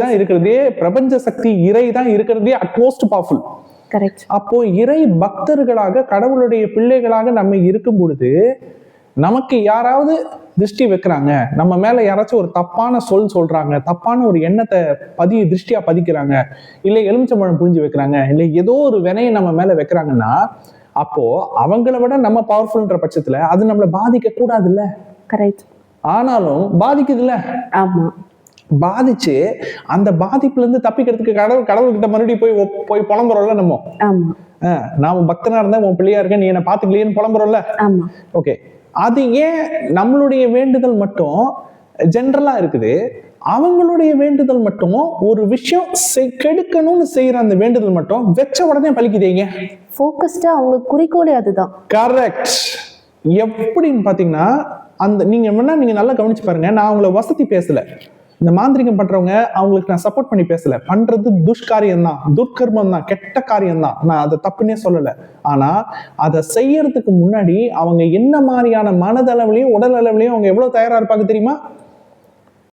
தான் இருக்கிறதே பிரபஞ்ச சக்தி இறை தான் இருக்கிறதே அட்மோஸ்ட் பவர்ஃபுல் அப்போ இறை பக்தர்களாக கடவுளுடைய பிள்ளைகளாக நம்ம இருக்கும் பொழுது நமக்கு யாராவது திருஷ்டி வைக்கிறாங்க நம்ம மேல யாராச்சும் ஒரு தப்பான சொல் சொல்றாங்க தப்பான ஒரு எண்ணத்தை பதி திருஷ்டியா பதிக்கிறாங்க இல்லை எலுமிச்சம்பழம் புரிஞ்சு வைக்கிறாங்க இல்லை ஏதோ ஒரு வினையை நம்ம மேல வைக்கிறாங்கன்னா அப்போ அவங்கள விட நம்ம பவர்ஃபுல்ன்ற பட்சத்துல அது நம்மளை பாதிக்க கூடாதுல்ல கரெக்ட் ஆனாலும் பாதிக்குதுல்ல? ஆமா. பாதிச்சு அந்த பாதிப்புல இருந்து தப்பிக்கிறதுக்கு கடவுள் கடவுள்கிட்ட மறுபடியும் போய் போய் புலம்புறோம்ல நம்ம? நாம பக்தனா இருந்தா உன் பிள்ளையா இருக்க நீ என்ன பாத்துக்கலையேன்னு புலம்புறோம்ல? ஓகே. அது ஏன் நம்மளுடைய வேண்டுதல் மட்டும் ஜென்ரலா இருக்குது? அவங்களுடைய வேண்டுதல் மட்டும் ஒரு விஷயம் கெடுக்கணும்னு செய்யற அந்த வேண்டுதல் மட்டும் வெச்ச உடனே பலிக்குதேங்க ஃபோக்கஸ்டா அவங்க குறிக்கோளே அதுதான். கரெக்ட் எப்படின்னு பாத்தீங்கன்னா அந்த நீங்க வேணா நீங்க நல்லா கவனிச்சு பாருங்க நான் அவங்கள வசதி பேசல. இந்த மாந்திரிகம் பண்றவங்க அவங்களுக்கு நான் சப்போர்ட் பண்ணி பேசல. பண்றது துஷ்காரியம் தான் துர்க்கர்மம் தான் கெட்ட காரியம் தான் நான் அதை தப்புன்னே சொல்லல. ஆனா அதை செய்யறதுக்கு முன்னாடி அவங்க என்ன மாதிரியான மனதளவுலயும் உடல் அளவுலயும் அவங்க எவ்வளவு தயாரா இருப்பாங்க தெரியுமா?